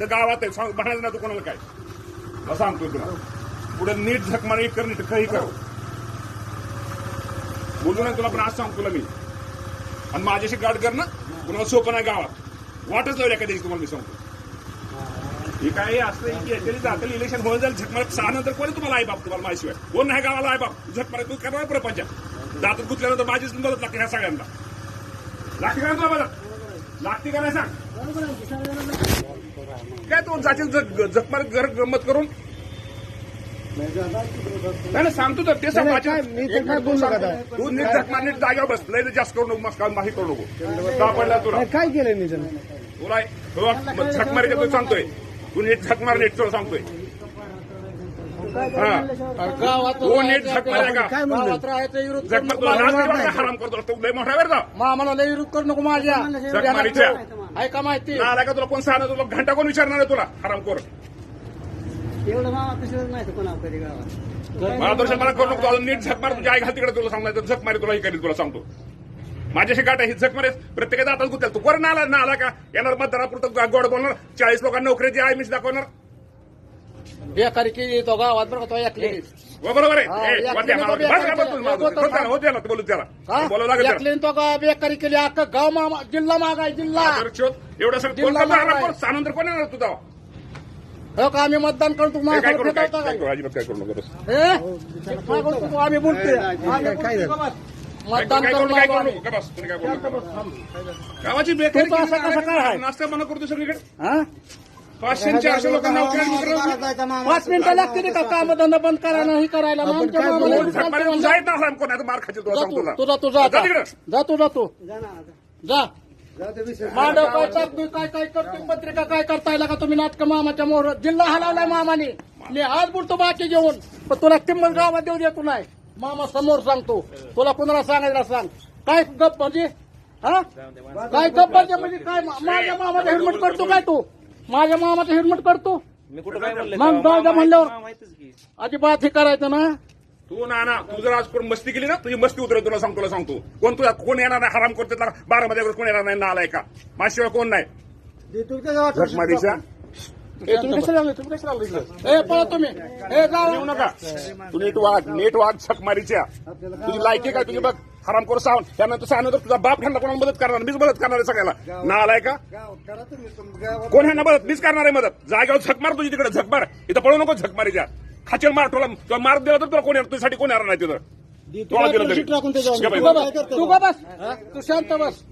इथं गावात आहे. सांग म्हणायचं ना तू कोणाला काय. मग सांगतोय तुला. पुढे नीट झकमार एक कर नीट काही कर. बोलू नाही तुला पण आज सांगतो तुला मी. आणि माझ्याशी गाठ कर ना. कुणाला सोपं नाही गावात. वाटच लावली एका दिवशी तुम्हाला मी सांगतो. हे काय असतं की याच्याने जातील इलेक्शन होऊन जाईल झकमार सहा नंतर कोणी तुम्हाला आई बाप तुम्हाला माहिशिवाय कोण नाही गावाला आई बाप? झकमार तू करणार प्रपंच. दातात गुतल्यानंतर माझीच मदत लागते ह्या सगळ्यांना. लागते का तुला मदत. लागते का नाही सांग? काय तू जातील झकमार घर गंमत करून? नाही नाही, सांगतो तर ते सांग माझ्या- मी तर काय बोललो का आता? तू नीट झकमार नीट जागेवर बस. लय जास्त करू नको मस्त माही करू नको. का पडला तुला? काय केलंय मी त्यानं तुला तुला झक मारायचं तू सांगतोय. तू नीट झक मार नीट तुला सांगतोय. नीट झक माराय का? काय म्हणलं? हराम करतो? लय मोठा जा मामाला लय विरोध करू नको माझ्या. मारीच्या. ऐका माहिती. ना आला का तुला कोण सांगणार? तुला घंटा कोण विचारणार आहे तुला? हराम कर एवढं मामा कसं नाही कोणा कधी गावात? मला दर्शन मला करू नको अजून नीट झक मार तुझ्या आई घाल तिकडे तुला सांगणार झक मारी तुला हे करील तुला सांगतो. माझ्याशी गाठ आहे ही झक मारे प्रत्येकाचा आता गुतेल तू कोण ना आला ना आला का? येणार मतदारापुरतं गोड बोलणार. चाळीस लोकांना नोकरीची आहे मीच दाखवणार. बेकारी केली तो गावात बरं का तो हो, बरोबर आहे हा, ए, या वरती बेकार केलं. बस, त्याला, हो त्याला बोलू त्याला बोलावं लागेल त्याला. ऐकले तो का बेकारी केली अख्खा गाव मामा जिल्हा मागाय जिल्हा आदर्शोत एवढं सगळं कोण जिल्हा करतो? मागाय. आराम कर. सानंतर कोण येणार तुझा हो का आम्ही मतदान करतो हे काय करू काय? करू अजिबात काय करू नको बस. हे? आम्ही बोलतोय आम्ही काय मतदान काय करू करू काय करू आम्ही. नको. का बस, तुम्ही काय करू नका. गावाची बेकारी तू तर असं कसं काय आहे? नाश्ता बंद करतो सगळीकडे हा? पाचशे चारशे लोकांना पाच मिनिटं लागते का काम धंदा बंद करायला नाही करायला? मग आमच्या काय मामाला बोलू? चालतं झकमारी म्हणलं. तुझा येत ना आराम कोण आहे, तर मार खायचे तुला जा सांगतो तू तुला. तुझा तुझा जा आता. तिकडं. जा तू जा तू. जा ना आता. मांडव काय टाकतोय काय काय करतोय पत्रिका काय करताय का? तुम्ही नाटक मामाच्या मोहर जिल्हा हलवलाय मामाने. मी आज बोलतो बाकी जेवण पण तुला किंमत गावात देऊ देतो नाही. मामा समोर सांगतो. तुला कुणाला सांगायला सांग. काय गप म्हणजे? हा? काय गप म्हणजे? म्हणजे काय मा- माझ्या मामाचा हेल्मेट करतो काय तू? माझ्या मामाचा हेल्मेट करतो मग दादा म्हणल्यावर अजिबात हे करायचं ना. तू ना ना तू जर आज कोण मस्ती केली ना तुझी मस्ती उतरेल तुला सांगतो तुला सांगतो. कोण तुला कोण येणार नाही हराम करतो बारा मध्ये कोण येणार नाही ना आलाय का माझ्याशिवाय कोण नाही. दे तू त्या गावात झकमारीच्या ए, तुम्ही कशाला लागले? तुम्ही कशाला लागले? ए पळा तुम्ही. ए जाऊ येऊ नका. तू नीट वाग नीट वाग झकमारीच्या तुझी लायकी काय? तुझी बघ हराम करू सांग त्यानंतर सांगणार तुझा बाप ह्यांना कोणाला मदत करणार? मीच मदत करणार आहे सगळ्याला ना आलाय का? करा तुम्ही तुम- गावात कोण ह्यांना मदत? मीच करणार आहे मदत. जागेवर झक मार तुझी तिकडे झक मार. इथं पळू नको झक मारीच्या खाचेल मार तुला. तुला मार दिला तर तुला कोण येणार? तुझ्यासाठी कोण येणार नाही तिथं? तुला दिलं तरी. टाकून त्याच्यावर. गप आहे. तू का बस. तू का बस. तू शांत बस.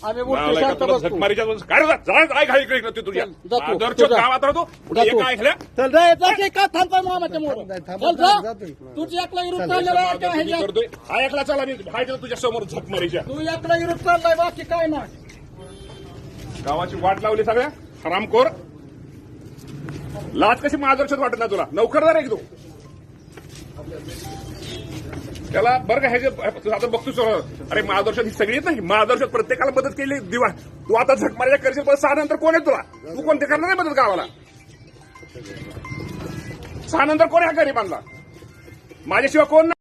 आम्ही बोलतो शांत तुला बस झक तू मारीच्या काय रे जा, जा, काय घाई इकडे इकडे तुझ्या. चल, जा तू, आदरच्या तू जा. गावात राहतो. जा हे तू. काय ऐकल्या चल जा जा की का थांबताय मामाच्या मोर? नाही, थांबा, चल जा. जा तू. तुझी एकला विरोध चाललेला आहे का मी ह्याच्यात? करतोय. हा ऐकला चला मी हाय तुझ्या समोर तू एकला विरोध चाललाय बाकी काय नाही. गावाची वाट लावली सगळ्या? हरामखोर लाज कशी मार्गदर्शक वाटत नाही तुला? नोकरदार आहे की तू? त्याला बरं का ह्याचे तू आता बघतोस अरे महादर्शन ही सगळी नाही. ना प्रत्येकाला मदत केली. दिवा तू आता झक मारायला करशील पण सहा नंतर कोण आहे तुला? तू कोणते करणार नाही मदत गावाला? सहा नंतर कोण आहे हा गरीबांना? माझ्याशिवाय कोण नाही.